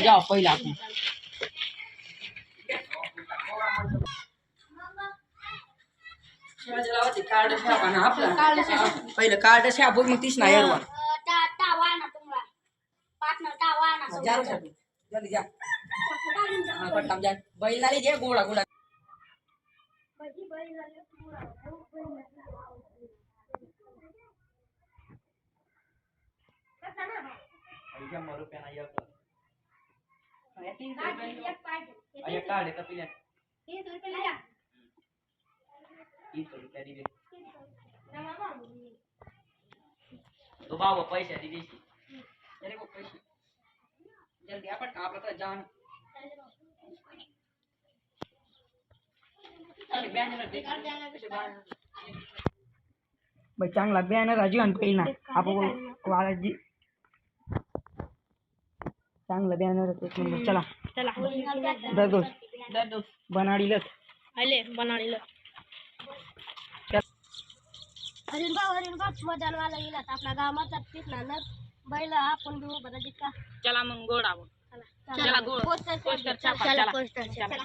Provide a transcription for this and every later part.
जाओ पहिला आपण कार्ड छापा ना आपलं पहिलं कार्ड छापू मग तीच नाही यार. जल्दी जा हाँ, पट्टा रुपयाना एक अरे काढ का पिल्या रुपया दिले. तो बाबा पैसे तेरे को पैसे. जल्दी आपण का आपलं तर जान. चांगला बॅनर हा जीवन पहिला आपण वाळाची चांगलं बॅनर एक चला. चला. दरदोस दरदोस बनाडीलच. आले बनाडील. हरिणगाव आपला गावात. ना बैल आपण चला मग गोड आवड. चला गोड. चला.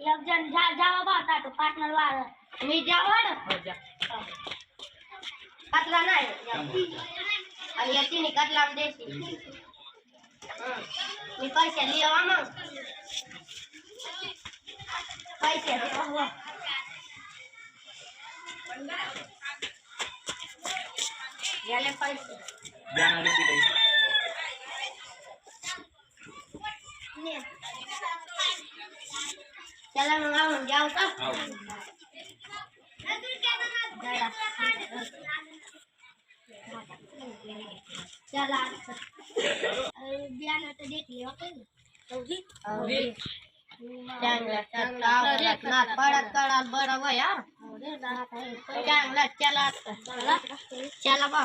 एक जण जा जावा बाता तो पार्टनर वाळ मी जावाड हो जा कटला नाही आणि या तिने कटला देशी मी पैसे लिहा मग पैसे लिहा याले पैसे त्याला मंगा म्हणजे त्याला बियाणं तर पडत कळाल बरं वया चांगला चला चला बा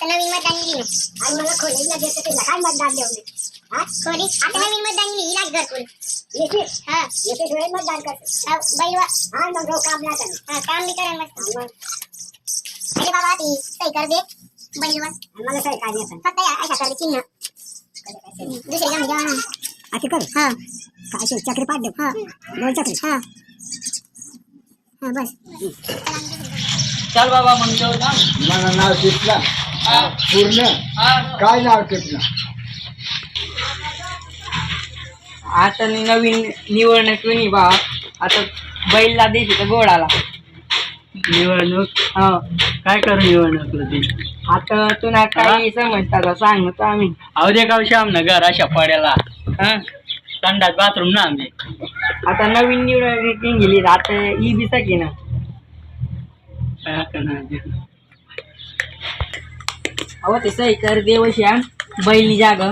आता नवीन मतदान लिहिलं आणि मला खोलीला देतो तुला काय मतदान देऊ मी हा? खोली। आता नवीन मतदान लिहिली लाग घरकुल येते हा। येते वेळ मतदान करतो बैलवा हा मग काम ना कर। हा काम बी करेन मस्त। अरे बाबा ती सही कर दे। बैलवा मला सही काय नाही फक्त अशा कर चिन्ह दुसरी काम द्या ना। आता कर। हा। काय चक्री पाड दे। हा। दोन चक्री। हा। हा बस। चल बाबा जाऊ ना। मला नाव हा पूर्ण हा काय नाव टिपला आता नि- नवीन निवडणूक नाही बा. आता बैलला द्यायची तर गोडाला. निवडणूक? हा. काय करू निवडणूक ती? आता तुला काही समजता का सांगतो आम्ही. अहो दे गावशी आमनं घर अशा पड्याला. हा? संडास बाथरूम ना आम्ही. आता नवीन निवडणूक गेली. आता ई बी सकी ना. काय करणार? अहो ते सही कर देवश्याम बैलनी जाग.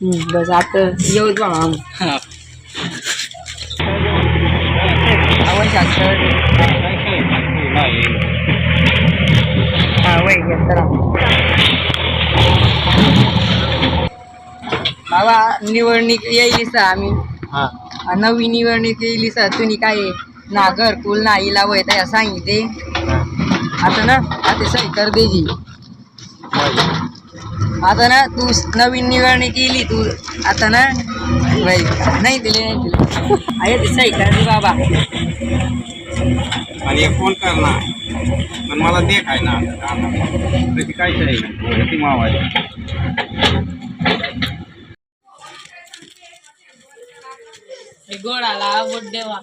हम्म, बस आता येऊच बा आम. आवश्यक सर वय घे चला बाबा निवडणूक येईल सा आम्ही. नवी निवडणूक येईल सा. तुम्ही काय ना घरकुल ना इला वय त्या सांगितले. आता ना आता सही कर देजी आता ना तू नवीन निवडणूक केली तू आता ना बाई नाही दिले नाही दिले. आहे ते सही कर दे बाबा. आणि फोन कर ना. पण मला दे काय ना. त्याची काय तरी ती मावाली. हे गोडाला बोट देवा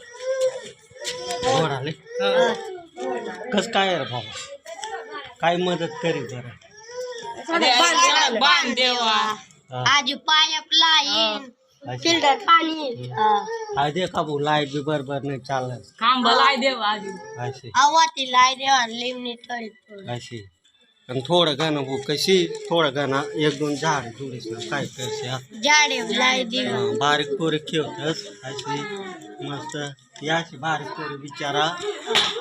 गोड आले कस काय रे बाबा? काय मदत करी जरा? बांध देवा. हा. आज फिल्टर पाणी. आज का भाऊ लाइट बी बरोबर नाही चालत. खांब लाय देवा आधी अशी. आवाती लाई देवा लिमनी थोडी अशी. थोडं भाऊ कशी थोडं एक दोन झाड काय करते झाडे लाई देवा बारीक पोरी खेळतस अशी मस्त या अशी बारीक पोरी बिचारा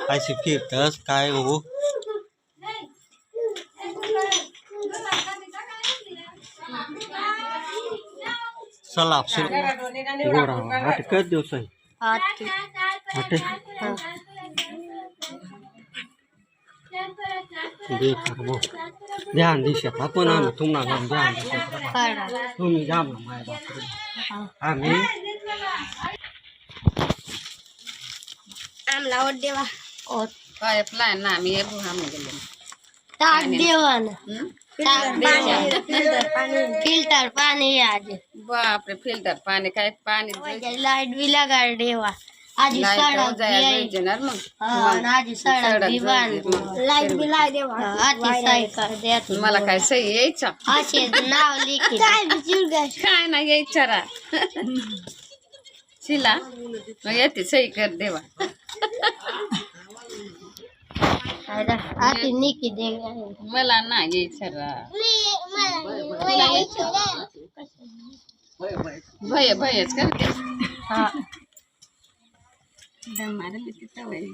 अशी फिरतस काय हो दिवस आहे हाती देख ध्यान दिशत आपण आम्ही तुम्हाला गाम ध्यान खरा तुम्ही जाम ना माय बाप आम्ही आमला ओट देवा ओट पाईपलाईन ना आम्ही येऊ आम्ही गेलो टाक देवा ना फ़िल्टर पाणी आज बापरे फ़िल्टर पाणी काय पाणी लाईट बी लगा देवा आजी सडक. मग हा, आणि आजी सडक बी बाँध लाईट बी लाई देवा आती सही कर मला काय सही यायचा? असे नाव लिखी काय काय नाही यायचा रा. शिला मग येते सही कर देवा. आती निकी दे. मला नाही यायचा रा. भय भयच करते. हा. Sudah marah begitu tahu ya.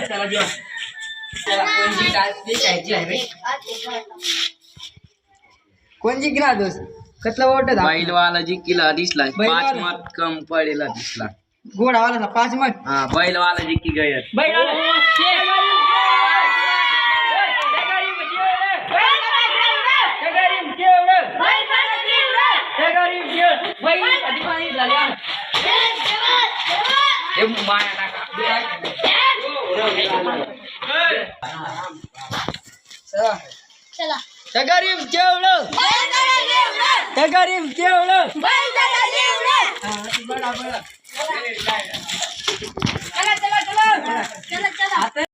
जेवण द्या, चला जेवण चला कोणची काय खायची आहे रे कोणची गिरा दोस्त कसला ओट बैलवाला जिंकीला दिसला बैलवाला? पाच मार्क कम पडेला दिसला. गोडा वाला पाच मत? हा बैलवाला. जिंकी गयत माया चला गरीब તગરીમ કેવડો તગરીમ કેવડો ચલો ચલો ચલો. ચલો ચલો.